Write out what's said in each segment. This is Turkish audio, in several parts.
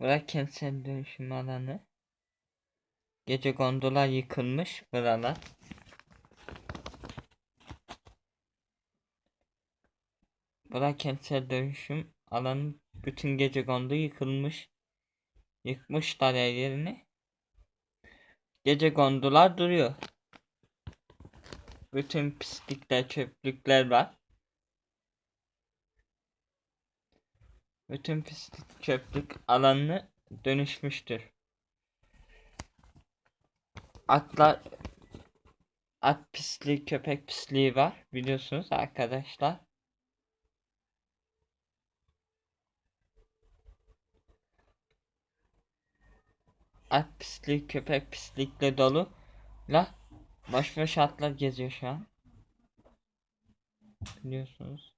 Bırak kentsel dönüşüm alanı. Gece gondola yıkılmış buralar. Bırak kentsel dönüşüm alanı bütün gece kondu yıkılmış. Yıkmışlar yerini. Gece kondular duruyor. Bütün pislikler, çöplükler var. Bütün pislik, çöplük alanı dönüşmüştür. Atlar at pisliği, köpek pisliği var biliyorsunuz arkadaşlar. At pisliği, köpek pislikle dolu la boş boş atlar geziyor şu an. Biliyorsunuz.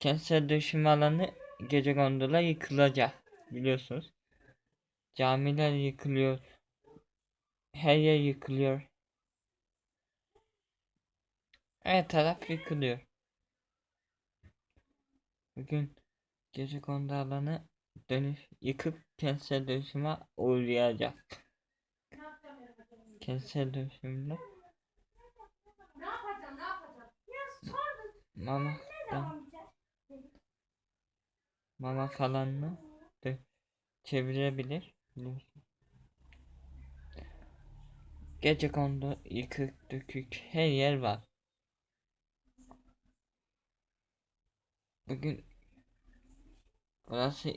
Kentsel dönüşüm alanı gece gondola yıkılacak biliyorsunuz. Camiler yıkılıyor. Her yer yıkılıyor. Her taraf yıkılıyor. Bugün gece kondu alanı dönüş yıkıp kentsel dönüşüme uğrayacak. Kentsel dönüşümde Ne yapacağım ne yapacağım? Ya sordum. mama Devam edeceğiz. Mama falanını da çevirebilir. biliyorsun. Gece kondu yıkık dökük her yer var. Bugün burası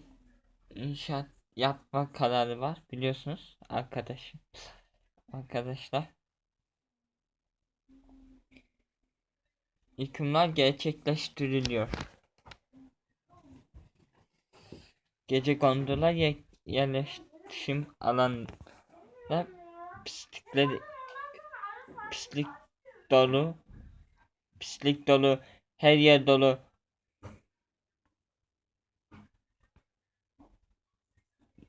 inşaat yapma kararı var biliyorsunuz arkadaşım. Arkadaşlar. Yıkımlar gerçekleştiriliyor. Gece gondola ye- yerleşim alanında pislikleri pislik dolu pislik dolu her yer dolu.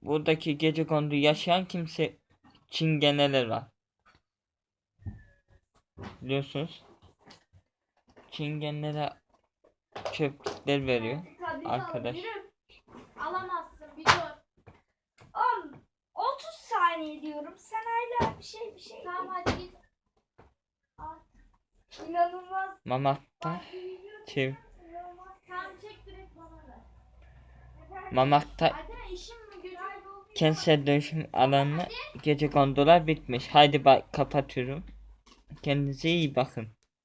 Buradaki gece kondu yaşayan kimse çingeneler var. Biliyorsunuz çingenelere çöplükler veriyor Arkadaş. Saniye diyorum. Sen hala bir şey bir şey. Tamam hadi git. İnanılmaz. mamakta çev Tamam çek direkt bana ver. mamakta kentsel dönüşüm alanına gece gondola bitmiş haydi bak kapatıyorum kendinize iyi bakın